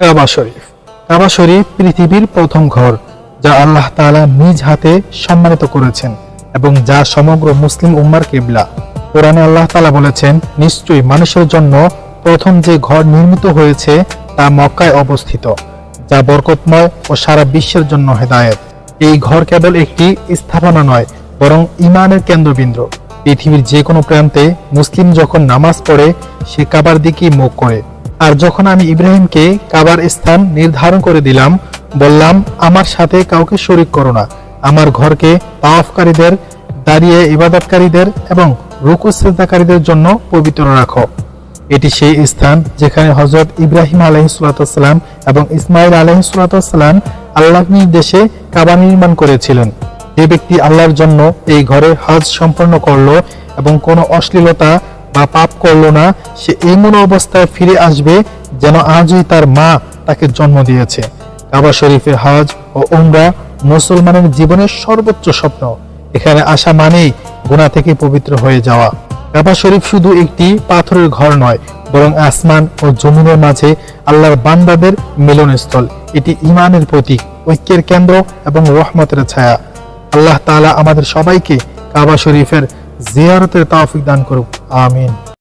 কাবা শরীফ। কাবা শরীফ পৃথিবীর প্রথম ঘর, যা আল্লাহ তাআলা নিজ হাতে সম্মানিত করেছেন এবং যা সমগ্র মুসলিম উম্মার কেবলা। কোরআনে আল্লাহ তাআলা বলেছেন, নিশ্চয়ই মানুষের জন্য প্রথম যে ঘর নির্মিত হয়েছে তা মক্কায় অবস্থিত, যা বরকতময় ও সারা বিশ্বের জন্য হেদায়েত। এই ঘর কেবল একটি স্থাপনা নয়, বরং ইমানের কেন্দ্রবিন্দু। পৃথিবীর যে কোনো প্রান্তে মুসলিম যখন নামাজ পড়ে, সে কাবার দিকেই মুখ করে। আর যখন আমি ইব্রাহিমকে কাবার স্থান নির্ধারণ করে দিলাম, বললাম, আমার সাথে কাউকে শরিক করো না। আমার ঘরকে তাওয়াফকারীদের, দাঁড়িয়ে ইবাদতকারীদের এবং রুকু সেজদাকারীদের জন্য পবিত্র রাখো। এটি সেই স্থান যেখানে হজরত ইব্রাহিম আলহিসাল্লাম এবং ইসমাইল আলহিসাল্লাম আল্লাহর নির্দেশে কাবা নির্মাণ করেছিলেন। যে ব্যক্তি আল্লাহর জন্য এই ঘরে হজ সম্পন্ন করল এবং কোনো অশ্লীলতা বা পাপ করল না, সে এমন অবস্থায় ফিরে আসবে যেন আজই তার মা তাকে জন্ম দিয়েছে। কাবা শরীফের হজ ও উমরা মুসলমানের জীবনের সর্বোচ্চ স্বপ্ন। এখানে আসা মানেই গুণা থেকে পবিত্র হয়ে যাওয়া। কাবা শরীফ শুধু একটি পাথরের ঘর নয়, বরং আসমান ও জমিনের মাঝে আল্লাহর বান্দাদের মিলনস্থল। এটি ইমানের প্রতীক, ঐক্যের কেন্দ্র এবং রহমতের ছায়া। আল্লাহ তালা আমাদের সবাইকে কাবা শরীফের জিয়ারতের তাওফিক দান করুক। Amin.